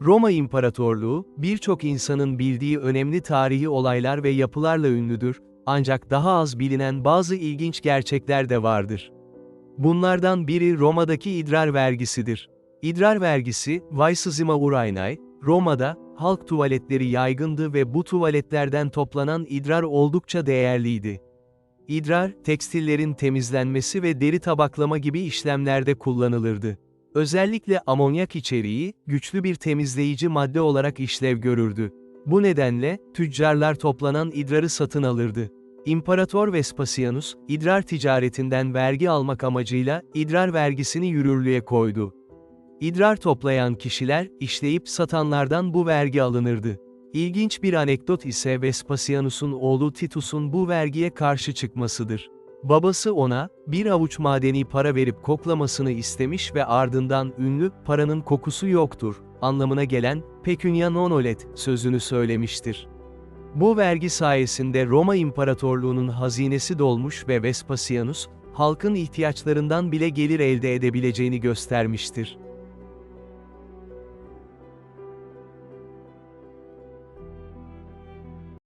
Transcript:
Roma İmparatorluğu, birçok insanın bildiği önemli tarihi olaylar ve yapılarla ünlüdür, ancak daha az bilinen bazı ilginç gerçekler de vardır. Bunlardan biri Roma'daki idrar vergisidir. İdrar vergisi, Vaisizima Urainai, Roma'da, halk tuvaletleri yaygındı ve bu tuvaletlerden toplanan idrar oldukça değerliydi. İdrar, tekstillerin temizlenmesi ve deri tabaklama gibi işlemlerde kullanılırdı. Özellikle amonyak içeriği, güçlü bir temizleyici madde olarak işlev görürdü. Bu nedenle, tüccarlar toplanan idrarı satın alırdı. İmparator Vespasianus, idrar ticaretinden vergi almak amacıyla, idrar vergisini yürürlüğe koydu. İdrar toplayan kişiler, işleyip satanlardan bu vergi alınırdı. İlginç bir anekdot ise Vespasianus'un oğlu Titus'un bu vergiye karşı çıkmasıdır. Babası ona, bir avuç madeni para verip koklamasını istemiş ve ardından ünlü, paranın kokusu yoktur, anlamına gelen, pecunia non olet, sözünü söylemiştir. Bu vergi sayesinde Roma İmparatorluğu'nun hazinesi dolmuş ve Vespasianus, halkın ihtiyaçlarından bile gelir elde edebileceğini göstermiştir.